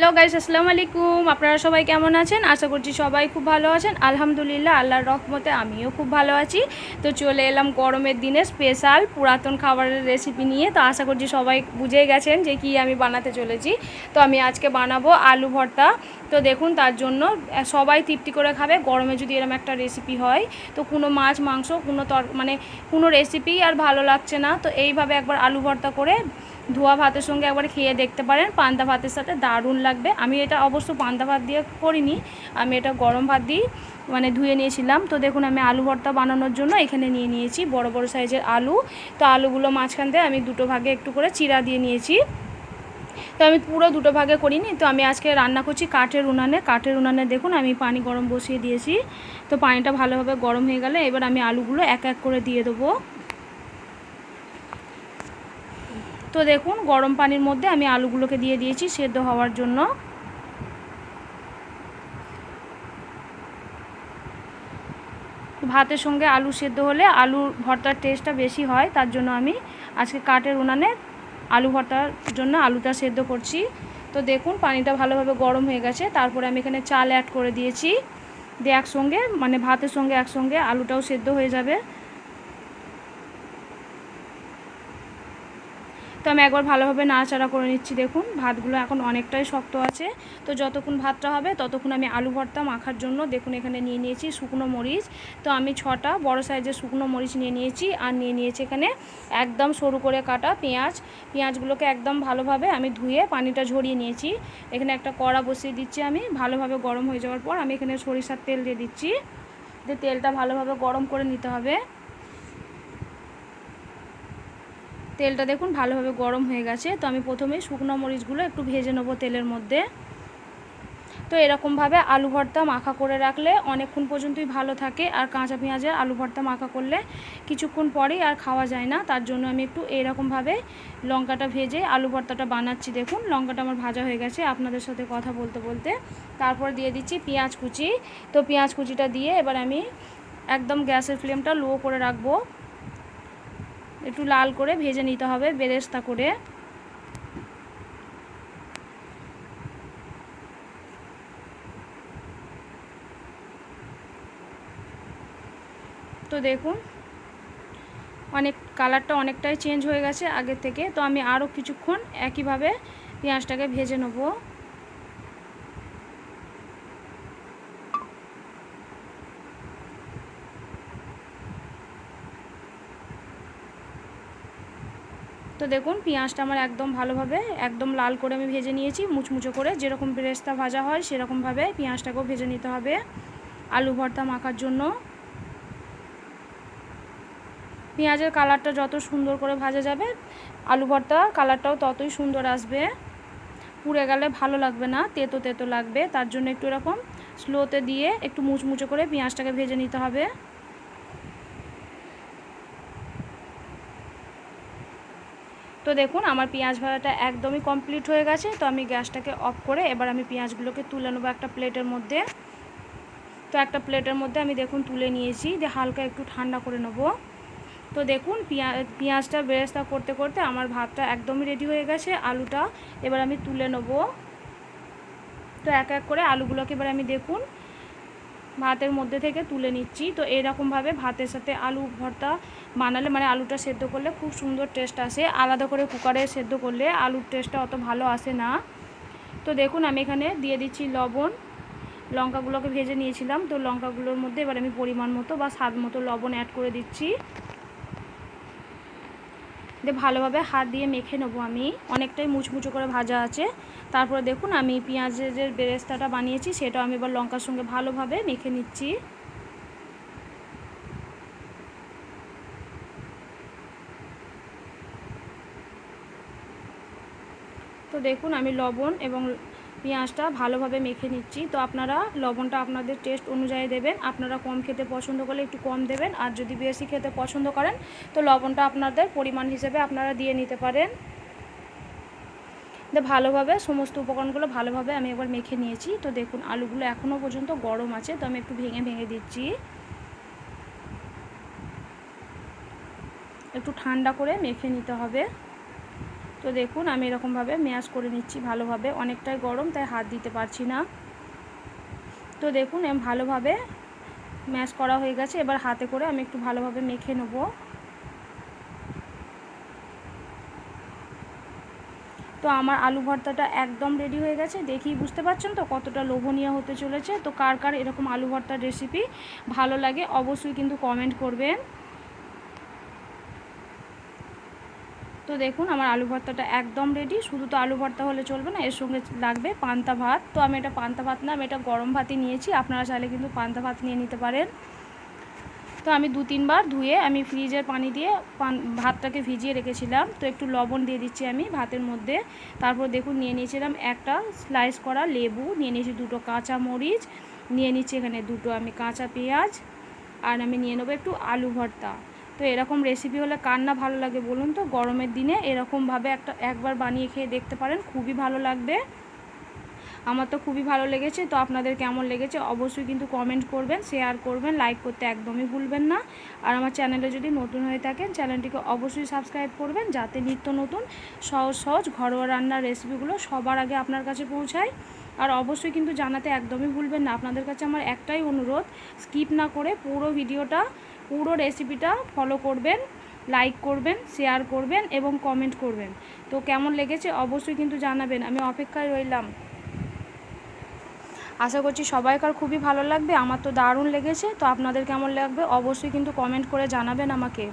Hello guys, আসসালামু আলাইকুম। আপনারা সবাই কেমন আছেন? আশা করছি সবাই খুব ভালো আছেন। আলহামদুলিল্লাহ, আল্লাহর রহমতে আমিও খুব ভালো আছি। তো চলে এলাম গরমের দিনে স্পেশাল পুরাতন খাবারের রেসিপি নিয়ে। তো আশা করছি সবাই বুঝে গেছেন যে কি আমি বানাতে চলেছি। তো আমি আজকে বানাবো আলু ভর্তা। তো দেখুন, তার জন্য সবাই তৃপ্তি করে খাবে। গরমে যদি এরকম একটা রেসিপি হয়, তো কোনো মাছ, মাংস, কোনো তর মানে কোনো রেসিপি আর ভালো লাগছে না। তো এইভাবে একবার আলু ভর্তা করে ধোয়া ভাতের সঙ্গে একবার খেয়ে দেখতে পারেন। পান্তা ভাতের সাথে দারুণ লাগবে। আমি এটা অবশ্য পান্তা ভাত দিয়ে করিনি। আমি এটা গরম ভাত দিই মানে ধুয়ে নিয়েছিলাম। তো দেখুন, আমি আলু ভর্তা বানানোর জন্য এখানে নিয়ে নিয়েছি বড় বড় সাইজের আলু। তো আলুগুলো মাঝখান দিয়ে আমি দুটো ভাগে একটু করে চিরা দিয়ে নিয়েছি। তো আমি পুরো দুটো ভাগে করিনি। তো আমি আজকে রান্না করছি কাঠের উনানে। কাঠের উনানে দেখুন, আমি পানি গরম বসিয়ে দিয়েছি। তো পানিটা ভালোভাবে গরম হয়ে গেলে এবার আমি আলুগুলো এক এক করে দিয়ে দেবো। তো দেখুন, গরম পানির মধ্যে আমি আলুগুলোকে দিয়ে দিয়েছি সেদ্ধ হওয়ার জন্য। ভাতের সঙ্গে আলু সেদ্ধ হলে আলুর ভর্তার টেস্টটা বেশি হয়, তার জন্য আমি আজকে কাঠের উনানে আলু ভর্তার জন্য আলুটা সেদ্ধ করছি। তো দেখুন, পানিটা ভালোভাবে গরম হয়ে গেছে, তারপরে আমি এখানে চাল অ্যাড করে দিয়েছি। দিয়ে একসঙ্গে মানে ভাতের সঙ্গে একসঙ্গে আলুটাও সেদ্ধ হয়ে যাবে। তো আমি একবার ভালোভাবে নাড়াচাড়া করে নিচ্ছি, দেখুন। ভাতগুলো এখন অনেকটাই শক্ত আছে। তো যতক্ষণ ভাতটা হবে, ততক্ষণ আমি আলু ভর্তা মাখার জন্য, দেখুন, এখানে নিয়ে নিয়েছি শুকনো মরিচ। তো আমি ছটা বড় সাইজের শুকনো মরিচ নিয়ে নিয়েছি আর নিয়ে নিয়েছি এখানে একদম সরু করে কাটা পেঁয়াজ। পেঁয়াজগুলোকে একদম ভালোভাবে আমি ধুয়ে পানিটা ঝরিয়ে নিয়েছি। এখানে একটা কড়া বসিয়ে দিচ্ছি আমি। ভালোভাবে গরম হয়ে যাওয়ার পর আমি এখানে সরিষার তেল দিয়ে দিচ্ছি। যে তেলটা ভালোভাবে গরম করে নিতে হবে। তেলটা দেখুন ভালোভাবে গরম হয়ে গেছে। তো আমি প্রথমে শুকনো মরিচগুলো একটু ভেজে নেব তেলের মধ্যে। তো এরকমভাবে আলু ভর্তা মাখা করে রাখলে অনেকক্ষণ পর্যন্তই ভালো থাকে আর কাঁচা পেঁয়াজের আলু ভর্তা মাখা করলে কিছুক্ষণ পরেই আর খাওয়া যায় না। তার জন্য আমি একটু এরকমভাবে লঙ্কাটা ভেজে আলু ভর্তাটা বানাচ্ছি। দেখুন লঙ্কাটা আমার ভাজা হয়ে গেছে আপনাদের সাথে কথা বলতে বলতে। তারপর দিয়ে দিচ্ছি পেঁয়াজ কুচি। তো পেঁয়াজ কুচিটা দিয়ে এবার আমি একদম গ্যাসের ফ্লেমটা লো করে রাখব। একটু লাল করে ভেজে নিতে হবে, বেরেস্তা করে। তো দেখুন, অনেক কালারটা অনেকটাই চেঞ্জ হয়ে গেছে আগের থেকে। তো আমি আরও কিছুক্ষণ একইভাবে পেঁয়াজটাকে ভেজে নেব। তো দেখুন, পেঁয়াজটা আমার একদম ভালোভাবে, একদম লাল করে আমি ভেজে নিয়েছি, মুচমুচো করে। যেরকম বেরেস্তা ভাজা হয়, সেরকমভাবে পেঁয়াজটাকেও ভেজে নিতে হবে আলু ভর্তা মাখার জন্য। পেঁয়াজের কালারটা যত সুন্দর করে ভাজা যাবে, আলু ভর্তা কালারটাও ততই সুন্দর আসবে। পুড়ে গেলে ভালো লাগবে না, তেতো তেতো লাগবে, তার জন্য একটু এরকম স্লোতে দিয়ে একটু মুচমুচো করে পেঁয়াজটাকে ভেজে নিতে হবে। তো দেখুন, আমার পেঁয়াজ ভাজাটা একদমই কমপ্লিট হয়ে গেছে। তো আমি গ্যাসটাকে অফ করে এবার আমি পেঁয়াজগুলোকে তুলে নেব একটা প্লেটের মধ্যে। তো একটা প্লেটের মধ্যে আমি দেখুন তুলে নিয়েছি, দিয়ে হালকা একটু ঠান্ডা করে নেব। তো দেখুন পেঁয়াজ পেঁয়াজটা বেরেস্তা করতে করতে আমার ভাতটা একদমই রেডি হয়ে গেছে, আলুটা এবার আমি তুলে নেব। তো এক এক করে আলুগুলোকে এবার আমি দেখুন ভাতের মধ্যে থেকে তুলে নিচ্ছি। তো এরকমভাবে ভাতের সাথে আলু ভর্তা বানালে মানে আলুটা সেদ্ধ করলে খুব সুন্দর টেস্ট আসে। আলাদা করে কুকারে সেদ্ধ করলে আলুর টেস্টটা অত ভালো আসে না। তো দেখুন, আমি এখানে দিয়ে দিচ্ছি লবণ। লঙ্কাগুলোকে ভেজে নিয়েছিলাম। তো লঙ্কাগুলোর মধ্যে এবার আমি পরিমাণ মতো বা স্বাদ মতো লবণ অ্যাড করে দিচ্ছি। দিয়ে ভালোভাবে হাত দিয়ে মেখে নেব আমি। অনেকটাই মুচমুচো করে ভাজা আছে। তারপরে দেখুন, আমি পেঁয়াজের যে বেরেস্তাটা বানিয়েছি সেটা আমি এবার লঙ্কার সঙ্গে ভালোভাবে মেখে নিচ্ছি। তো দেখুন, আমি লবণ এবং পেঁয়াজটা ভালোভাবে মেখে নিচ্ছি। তো আপনারা লবণটা আপনাদের টেস্ট অনুযায়ী দেবেন। আপনারা কম খেতে পছন্দ করলে একটু কম দেবেন। আর যদি বেশি খেতে পছন্দ করেন, তো লবণটা আপনাদের পরিমাণ হিসেবে আপনারা দিয়ে নিতে পারেন। ভালোভাবে সমস্ত উপকরণগুলো ভালোভাবে আমি একবার মেখে নিয়েছি। তো দেখুন, আলুগুলো এখনও পর্যন্ত গরম আছে, তো আমি একটু ভেঙে ভেঙে দিচ্ছি। একটু ঠান্ডা করে মেখে নিতে হবে। তো দেখুন, আমি এরকমভাবে ম্যাশ করে নিচ্ছি ভালোভাবে। অনেকটাই গরম, তাই হাত দিতে পারছি না। তো দেখুন আমি ভালোভাবে ম্যাশ করা হয়ে গেছে। এবার হাতে করে আমি একটু ভালোভাবে মেখে নেব। তো আমার আলু ভর্তাটা একদম রেডি হয়ে গেছে। দেখি বুঝতে পারছেন তো কতটা লোভনীয় হতে চলেছে। তো কার কার এরকম আলু ভর্তার রেসিপি ভালো লাগে অবশ্যই কিন্তু কমেন্ট করবেন। তো দেখুন, আমার আলু ভর্তাটা একদম রেডি শুধু তো আলু ভর্তা হলে চলবে না, এর সঙ্গে লাগবে পান্তা ভাত। তো আমি এটা পান্তা ভাত না, আমি এটা গরম ভাতই নিয়েছি। আপনারা চাইলে কিন্তু পান্তা ভাত নিয়ে নিতে পারেন। তো আমি দু তিনবার ধুয়ে আমি ফ্রিজের পানি দিয়ে পান, ভাতটাকে ভিজিয়ে রেখেছিলাম। তো একটু লবণ দিয়ে দিচ্ছি আমি ভাতের মধ্যে। তারপর দেখুন, নিয়ে নিয়েছিলাম একটা স্লাইস করা লেবু, নিয়ে নিয়েছি দুটো কাঁচা মরিচ, নিয়ে নিচ্ছি এখানে দুটো আমি কাঁচা পেঁয়াজ, আর আমি নিয়ে নেব একটু আলু ভর্তা। তো এরকম রেসিপি হলে কার না ভালো লাগে বলুন তো? গরমের দিনে এরকমভাবে একটা একবার বানিয়ে খেয়ে দেখতে পারেন, খুবই ভালো লাগবে। আমার তো খুবই ভালো লেগেছে, তো আপনাদের কেমন লেগেছে অবশ্যই কিন্তু কমেন্ট করবেন শেয়ার করবেন লাইক করতে একদমই ভুলবেন না। আর আমার চ্যানেলে যদি নতুন হয়ে থাকেন চ্যানেলটিকে অবশ্যই সাবস্ক্রাইব করবেন, যাতে নিত্য নতুন সহজ সহজ ঘরোয়া রান্নার রেসিপিগুলো সবার আগে আপনার কাছে পৌঁছায়। আর অবশ্যই কিন্তু জানাতে একদমই ভুলবেন না। আপনাদের কাছে আমার একটাই অনুরোধ স্কিপ না করে পুরো ভিডিওটা পুরো রেসিপিটা ফলো করবেন লাইক করবেন শেয়ার করবেন এবং কমেন্ট করবেন। তো কেমন লেগেছে অবশ্যই কিন্তু জানাবেন। আমি অপেক্ষায় রইলাম। আশা করছি সবাইকার খুবই ভালো লাগবে। আমার তো দারুণ লেগেছে। তো আপনাদের কেমন লাগবে অবশ্যই কিন্তু কমেন্ট করে জানাবেন আমাকে।